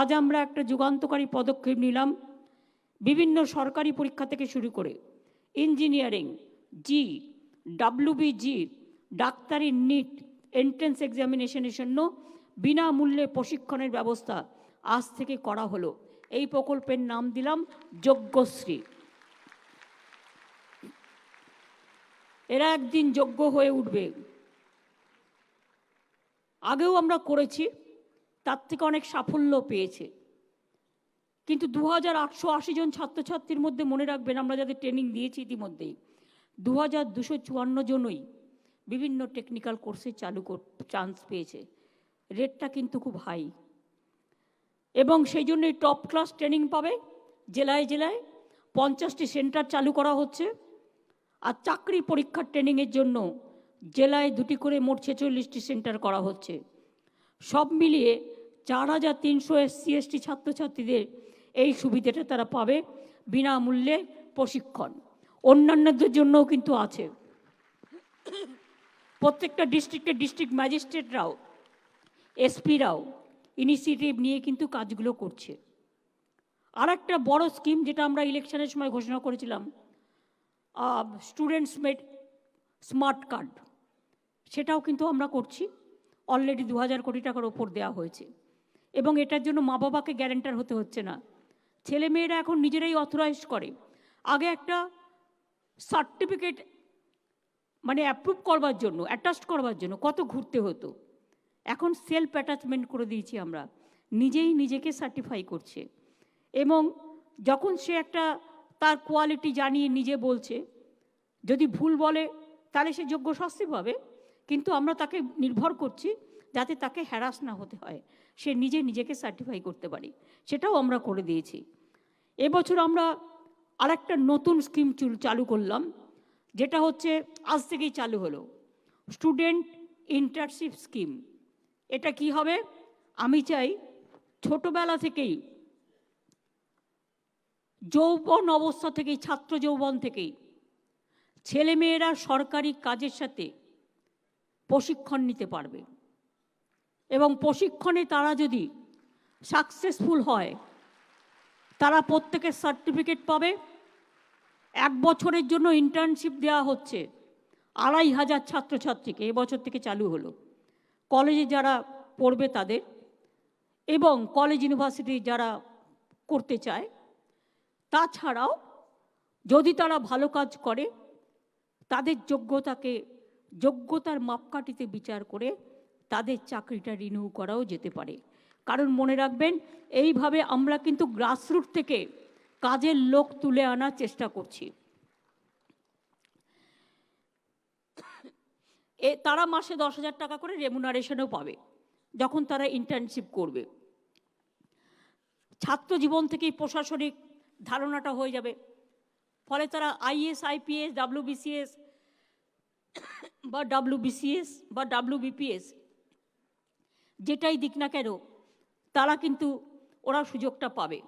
আজ আমরা একটা যুগান্তকারী পদক্ষেপ নিলাম, বিভিন্ন সরকারি পরীক্ষা থেকে শুরু করে ইঞ্জিনিয়ারিং জি ডাব্লিউবিজি ডাক্তারি নিট এন্ট্রেন্স এক্সামিনেশনের জন্য বিনামূল্যে প্রশিক্ষণের ব্যবস্থা আজ থেকে করা হলো। এই প্রকল্পের নাম দিলাম যজ্ঞশ্রী। এরা একদিন যোগ্য হয়ে উঠবে। আগেও আমরা করেছি তার থেকে অনেক সাফল্য পেয়েছে। কিন্তু দু হাজার আটশো আশি জন ছাত্রছাত্রীর মধ্যে মনে রাখবেন, আমরা যাদের ট্রেনিং দিয়েছি ইতিমধ্যেই দু হাজার দুশো চুয়ান্ন জনই বিভিন্ন টেকনিক্যাল কোর্সে চালু চান্স পেয়েছে। রেটটা কিন্তু খুব হাই এবং সেই জন্যই টপ ক্লাস ট্রেনিং পাবে, জেলায় জেলায় পঞ্চাশটি সেন্টার চালু করা হচ্ছে। আর চাকরি পরীক্ষার ট্রেনিংয়ের জন্য জেলায় দুটি করে মোট ছেচল্লিশটি সেন্টার করা হচ্ছে। সব মিলিয়ে চার হাজার তিনশো এসসি, এসটি ছাত্রছাত্রীদের এই সুবিধাটা তারা পাবে বিনামূল্যে প্রশিক্ষণ। অন্যান্যদের জন্যও কিন্তু আছে। প্রত্যেকটা ডিস্ট্রিক্টের ডিস্ট্রিক্ট ম্যাজিস্ট্রেটরাও, এসপিরাও ইনিশিয়েটিভ নিয়ে কিন্তু কাজগুলো করছে। আর একটা বড় স্কিম যেটা আমরা ইলেকশনের সময় ঘোষণা করেছিলাম স্টুডেন্টস মেড স্মার্ট কার্ড, সেটাও কিন্তু আমরা করছি। অলরেডি দু হাজার কোটি টাকার ওপর দেওয়া হয়েছে। এবং এটার জন্য মা বাবাকে গ্যারেন্টার হতে হচ্ছে না। ছেলে মেয়েরা এখন নিজেরাই অথরাইজ করে। আগে একটা সার্টিফিকেট মানে অ্যাপ্রুভ করবার জন্য অ্যাটাস্ট করবার জন্য কত ঘুরতে হতো। এখন সেলফ অ্যাটাচমেন্ট করে দিয়েছি আমরা। নিজেই নিজেকে সার্টিফাই করছে। এবং যখন সে একটা তার কোয়ালিটি জানিয়ে নিজে বলছে, যদি ভুল বলে তাহলে সে যোগ্য শাস্তি পাবে কিন্তু আমরা তাকে নির্ভর করছি যাতে তাকে হ্যারাস না হতে হয়। সে নিজে নিজেকে সার্টিফাই করতে পারে। সেটাও আমরা করে দিয়েছি। এবছর আমরা আরেকটা নতুন স্কিম চালু করলাম, যেটা হচ্ছে আজ থেকেই চালু হলো। স্টুডেন্ট ইন্টার্নশিপ স্কিম এটা কি হবে? আমি চাই ছোটবেলা থেকেই, যৌবন অবস্থা থেকেই, ছাত্র যৌবন থেকেই, ছেলেমেয়েরা সরকারি কাজের সাথে প্রশিক্ষণ নিতে পারবে। এবং প্রশিক্ষণে তারা যদি সাকসেসফুল হয়, তারা প্রত্যেকের সার্টিফিকেট পাবে। এক বছরের জন্য ইন্টার্নশিপ দেওয়া হচ্ছে আড়াই হাজার ছাত্রছাত্রীকে এবছর থেকে চালু হলো। কলেজে যারা পড়বে তাদের এবং কলেজ ইউনিভার্সিটি যারা করতে চায়, তাছাড়াও যদি তারা ভালো কাজ করে, তাদের যোগ্যতাকে, যোগ্যতার মাপকাঠিতে বিচার করে তাদের চাকরিটা রিনিউ করাও যেতে পারে। কারণ মনে রাখবেন, এইভাবে আমরা কিন্তু গ্রাসরুট থেকে কাজের লোক তুলে আনার চেষ্টা করছি। এ, তারা মাসে দশ হাজার টাকা করে রেমুনারেশনও পাবে, যখন তারা ইন্টার্নশিপ করবে। ছাত্র জীবন থেকেই প্রশাসনিক ধারণাটা হয়ে যাবে। ফলে তারা আইএস আইপিএস ডাব্লিউবিসিএস বা ডাব্লিউবিসিএস বা ডাব্লিউবিপিএস যেটাই দিক না কেন তারা কিন্তু ওরা সুযোগটা পাবে।